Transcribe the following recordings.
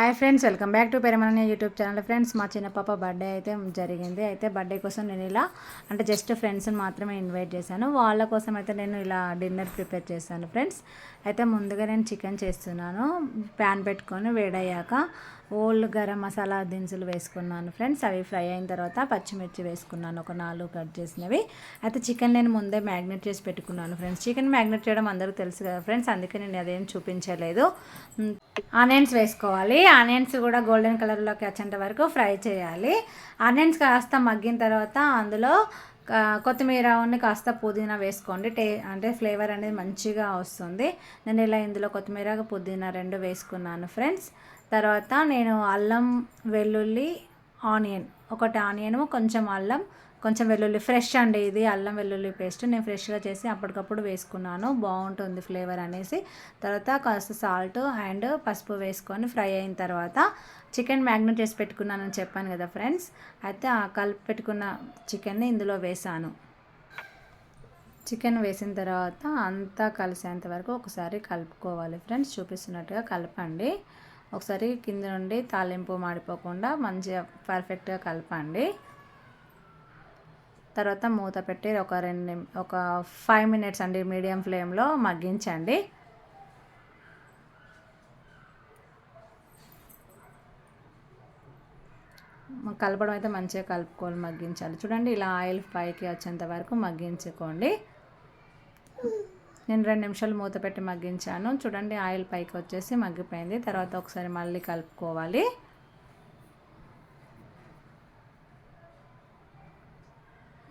Hi friends welcome back to Peramane YouTube channel friends మా చిన్న పాప బర్త్డే అయితే జరిగింది. అయితే బర్త్డే కోసం నేను ఇలా అంటే జస్ట్ ఫ్రెండ్స్ని మాత్రమే ఇన్వైట్ చేశాను. వాళ్ళ కోసం అయితే నేను ఇలా డిన్నర్ ప్రిపేర్ చేశాను ఫ్రెండ్స్ అయితే ముందుగా నేను చికెన్ చేస్తున్నాను. ప్యాన్ పెట్టుకొని వేడయ్యాక ఓల్డ్ గరం మసాలా దినుసులు వేసుకున్నాను ఫ్రెండ్స్. అవి ఫ్రై అయిన తర్వాత పచ్చిమిర్చి వేసుకున్నాను. ఒక నాలుగు కట్ చేసినవి. అయితే చికెన్ నేను ముందే మ్యాగ్నెట్ చేసి పెట్టుకున్నాను ఫ్రెండ్స్. చికెన్ మ్యాగ్నెట్ చేయడం అందరికీ తెలుసు కదా ఫ్రెండ్స్. అందుకే నేను అదేం చూపించలేదు. ఆనియన్స్ వేసుకోవాలి. ఆనియన్స్ కూడా గోల్డెన్ కలర్లోకి వచ్చేంత వరకు ఫ్రై చేయాలి. ఆనియన్స్ కాస్త మగ్గిన తర్వాత అందులో కొత్తిమీర ఉన్న కాస్త పుదీనా వేసుకోండి. టే అంటే ఫ్లేవర్ అనేది మంచిగా వస్తుంది. నేను ఇలా ఇందులో కొత్తిమీర పుదీనా రెండు వేసుకున్నాను ఫ్రెండ్స్. తర్వాత నేను అల్లం వెల్లుల్లి ఆనియన్. ఒకటి ఆనియన్ కొంచెం అల్లం కొంచెం వెల్లుల్లి ఫ్రెష్ అండి ఇది అల్లం వెల్లుల్లి పేస్ట్. నేను ఫ్రెష్గా చేసి అప్పటికప్పుడు వేసుకున్నాను. బాగుంటుంది ఫ్లేవర్ అనేసి. తర్వాత కాస్త సాల్ట్ అండ్ పసుపు వేసుకొని ఫ్రై అయిన తర్వాత చికెన్ మ్యాగ్నెట్ చేసి పెట్టుకున్నానని చెప్పాను కదా ఫ్రెండ్స్. అయితే ఆ కలిపి పెట్టుకున్న చికెన్ని ఇందులో వేసాను. చికెన్ వేసిన తర్వాత అంతా కలిసేంత వరకు ఒకసారి కలుపుకోవాలి ఫ్రెండ్స్. చూపిస్తున్నట్టుగా కలపండి. ఒకసారి కింద నుండి తాలింపు మాడిపోకుండా మంచిగా పర్ఫెక్ట్గా కలపండి. తర్వాత మూత పెట్టి ఒక రెండు ఒక ఫైవ్ మినిట్స్ అండి మీడియం ఫ్లేమ్లో మగ్గించండి. కలపడం అయితే మంచిగా కలుపుకోవాలి మగ్గించాలి. చూడండి ఇలా ఆయిల్ పైకి వచ్చేంత వరకు మగ్గించుకోండి. నేను రెండు నిమిషాలు మూత పెట్టి మగ్గించాను. చూడండి ఆయిల్ పైకి వచ్చేసి మగ్గిపోయింది. తర్వాత ఒకసారి మళ్ళీ కలుపుకోవాలి.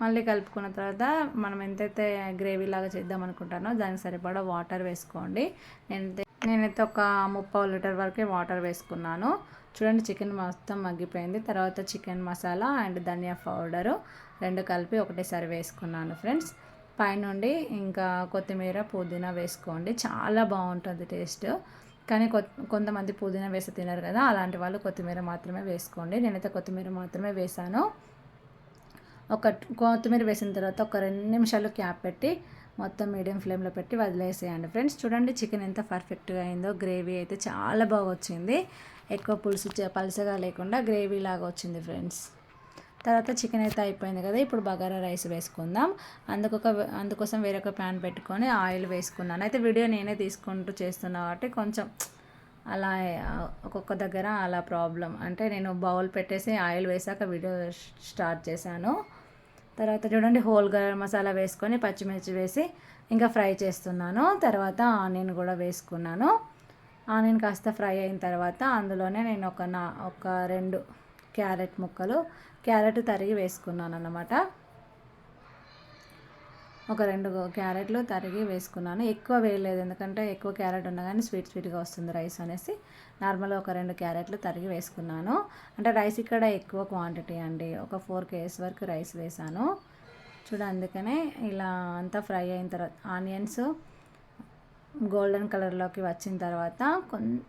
మళ్ళీ కలుపుకున్న తర్వాత మనం ఎంతైతే గ్రేవీ లాగా చేద్దాం అనుకుంటానో దానికి సరిపడా వాటర్ వేసుకోండి. నేను నేనైతే ఒక ముప్పై లీటర్ వరకే వాటర్ వేసుకున్నాను. చూడండి చికెన్ మొత్తం మగ్గిపోయింది. తర్వాత చికెన్ మసాలా అండ్ ధనియా పౌడరు రెండు కలిపి ఒకటేసారి వేసుకున్నాను ఫ్రెండ్స్. పైనుండి ఇంకా కొత్తిమీర పుదీనా వేసుకోండి. చాలా బాగుంటుంది టేస్ట్. కానీ కొంతమంది పుదీనా వేసి తినరు కదా అలాంటి వాళ్ళు కొత్తిమీర మాత్రమే వేసుకోండి. నేనైతే కొత్తిమీర మాత్రమే వేసాను. ఒక కొత్తిమీర వేసిన తర్వాత ఒక రెండు నిమిషాలు క్యాప్ పెట్టి మొత్తం మీడియం ఫ్లేమ్లో పెట్టి వదిలేసేయండి ఫ్రెండ్స్. చూడండి చికెన్ ఎంత పర్ఫెక్ట్గా అయిందో. గ్రేవీ అయితే చాలా బాగా వచ్చింది ఎక్కువ పులుసు పలుసగా లేకుండా గ్రేవీ లాగా వచ్చింది ఫ్రెండ్స్. తర్వాత చికెన్ అయితే అయిపోయింది కదా ఇప్పుడు బగారా రైస్ వేసుకుందాం. అందుకొక అందుకోసం వేరొక ప్యాన్ పెట్టుకొని ఆయిల్ వేసుకున్నాను. అయితే వీడియో నేనే తీసుకుంటూ చేస్తున్నా కాబట్టి కొంచెం అలా ఒక్కొక్క దగ్గర అలా ప్రాబ్లం అంటే నేను బౌల్ పెట్టేసి ఆయిల్ వేసాక వీడియో స్టార్ట్ చేశాను. తర్వాత చూడండి హోల్ గరం మసాలా వేసుకొని పచ్చిమిర్చి వేసి ఇంకా ఫ్రై చేస్తున్నాను. తర్వాత ఆనియన్ కూడా వేసుకున్నాను. ఆనియన్ కాస్త ఫ్రై అయిన తర్వాత అందులోనే నేను ఒక నా ఒక రెండు క్యారెట్ ముక్కలు. క్యారెట్ తరిగి వేసుకున్నాను అన్నమాట ఒక రెండు క్యారెట్లు తరిగి వేసుకున్నాను. ఎక్కువ వేయలేదు ఎందుకంటే ఎక్కువ క్యారెట్ ఉన్నా కానీ స్వీట్ స్వీట్గా వస్తుంది రైస్ అనేసి. నార్మల్గా ఒక రెండు క్యారెట్లు తరిగి వేసుకున్నాను. అంటే రైస్ ఇక్కడ ఎక్కువ క్వాంటిటీ అండి. ఒక ఫోర్ కేజీస్ వరకు రైస్ వేసాను. చూడ అందుకనే ఇలా అంతా ఫ్రై అయిన తర్వాత ఆనియన్స్ గోల్డెన్ కలర్లోకి వచ్చిన తర్వాత కొంచెం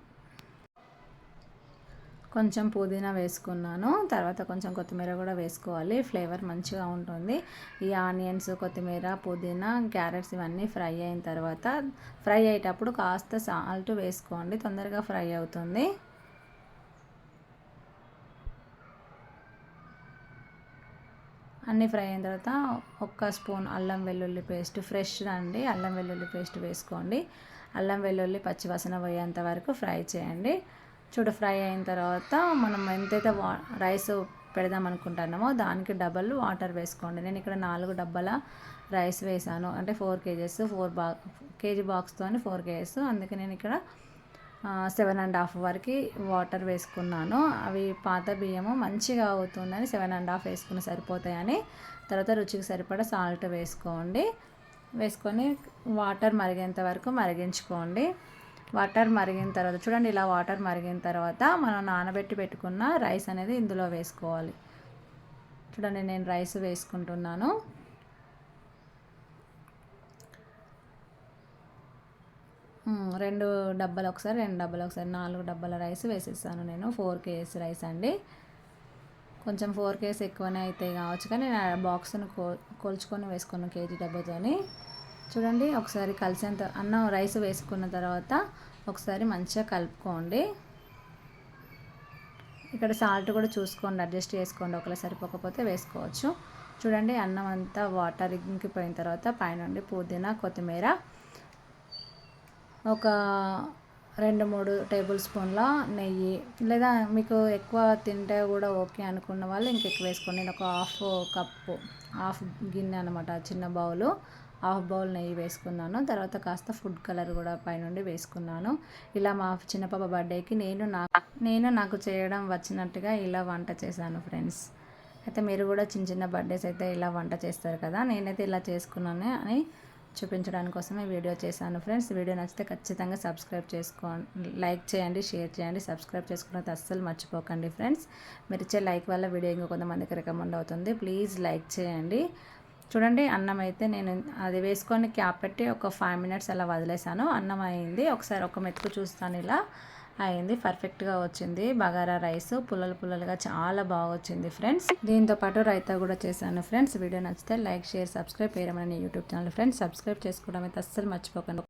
కొంచెం పుదీనా వేసుకున్నాను. తర్వాత కొంచెం కొత్తిమీర కూడా వేసుకోవాలి. ఫ్లేవర్ మంచిగా ఉంటుంది. ఈ ఆనియన్స్ కొత్తిమీర పుదీనా క్యారెట్స్ ఇవన్నీ ఫ్రై అయిన తర్వాత ఫ్రై అయ్యేటప్పుడు కాస్త సాల్ట్ వేసుకోండి. తొందరగా ఫ్రై అవుతుంది. అన్నీ ఫ్రై అయిన తర్వాత ఒక్క స్పూన్ అల్లం వెల్లుల్లి పేస్ట్ ఫ్రెష్ అండి. అల్లం వెల్లుల్లి పేస్ట్ వేసుకోండి. అల్లం వెల్లుల్లి పచ్చివాసన పోయేంత వరకు ఫ్రై చేయండి. చూడు ఫ్రై అయిన తర్వాత మనం ఎంతైతే వా రైస్ పెడదాం అనుకుంటున్నామో దానికి డబల్ వాటర్ వేసుకోండి. నేను ఇక్కడ నాలుగు డబ్బాల రైస్ వేసాను. అంటే ఫోర్ కేజెస్ ఫోర్ బా కేజీ బాక్స్తో ఫోర్ కేజెస్. అందుకే నేను ఇక్కడ సెవెన్ అండ్ హాఫ్ వరకు వాటర్ వేసుకున్నాను. అవి పాత బియ్యము మంచిగా అవుతుందని సెవెన్ అండ్ హాఫ్ వేసుకుని సరిపోతాయని. తర్వాత రుచికి సరిపడా సాల్ట్ వేసుకోండి. వేసుకొని వాటర్ మరిగేంత వరకు మరిగించుకోండి. వాటర్ మరిగిన తర్వాత చూడండి ఇలా వాటర్ మరిగిన తర్వాత మనం నానబెట్టి పెట్టుకున్న రైస్ అనేది ఇందులో వేసుకోవాలి. చూడండి నేను రైస్ వేసుకుంటున్నాను. రెండు డబ్బాలు ఒకసారి రెండు డబ్బాలు ఒకసారి నాలుగు డబ్బాల రైస్ వేసేస్తాను నేను. ఫోర్ కేజీస్ రైస్ అండి. కొంచెం ఫోర్ కేజీస్ ఎక్కువనే అయితే కావచ్చు కానీ నేను బాక్స్ను కో కొలుచుకొని వేసుకున్నాను కేజీ డబ్బాతోని. చూడండి ఒకసారి కలిసేంత అన్నం రైస్ వేసుకున్న తర్వాత ఒకసారి మంచిగా కలుపుకోండి. ఇక్కడ సాల్ట్ కూడా చూసుకోండి అడ్జస్ట్ చేసుకోండి ఒకవేళ సరిపోకపోతే వేసుకోవచ్చు. చూడండి అన్నం అంతా వాటర్ ఇంకిపోయిన తర్వాత పైనుండి పుదీనా కొత్తిమీర ఒక రెండు మూడు టేబుల్ స్పూన్ల నెయ్యి. లేదా మీకు ఎక్కువ తింటే కూడా ఓకే అనుకున్న వాళ్ళు ఇంకెక్కువ వేసుకోండి. నేను ఒక హాఫ్ కప్పు హాఫ్ గిన్నె అనమాట చిన్న బౌలు. హాఫ్ బౌల్ నెయ్యి వేసుకున్నాను. తర్వాత కాస్త ఫుడ్ కలర్ కూడా పైనుండి వేసుకున్నాను. ఇలా మా చిన్న పాప బర్త్డేకి నేను నా నేను నాకు చేయడం వచ్చినట్టుగా ఇలా వంట చేశాను ఫ్రెండ్స్. అయితే మీరు కూడా చిన్న చిన్న బర్త్డేస్ అయితే ఇలా వంట చేస్తారు కదా నేనైతే ఇలా చేసుకున్నాను అని చూపించడానికి కోసమే వీడియో చేశాను ఫ్రెండ్స్. వీడియో నచ్చితే ఖచ్చితంగా సబ్స్క్రైబ్ చేసుకోండి లైక్ చేయండి షేర్ చేయండి సబ్స్క్రైబ్ చేసుకున్నది అస్సలు మర్చిపోకండి ఫ్రెండ్స్. మీరు ఇచ్చే లైక్ వల్ల వీడియో ఇంకా కొంతమందికి రికమెండ్ అవుతుంది. ప్లీజ్ లైక్ చేయండి. చూడండి అన్నం అయితే నేను అది వేసుకొని క్యాప్ పెట్టి ఒక ఫైవ్ మినిట్స్ అలా వదిలేసాను అన్నం అయింది. ఒకసారి ఒక మెతుకు చూస్తాను ఇలా. అయింది. పర్ఫెక్ట్గా వచ్చింది. బగారా రైస్ పుల్లలు పుల్లలుగా చాలా బాగా వచ్చింది ఫ్రెండ్స్ దీంతో పాటు రైతా కూడా చేశాను ఫ్రెండ్స్ వీడియో నచ్చితే లైక్ షేర్ సబ్స్క్రైబ్ చేయమని యూట్యూబ్ ఛానల్ ఫ్రెండ్స్ సబ్స్క్రైబ్ చేసుకోవడం అయితే అస్సలు మర్చిపోకండి.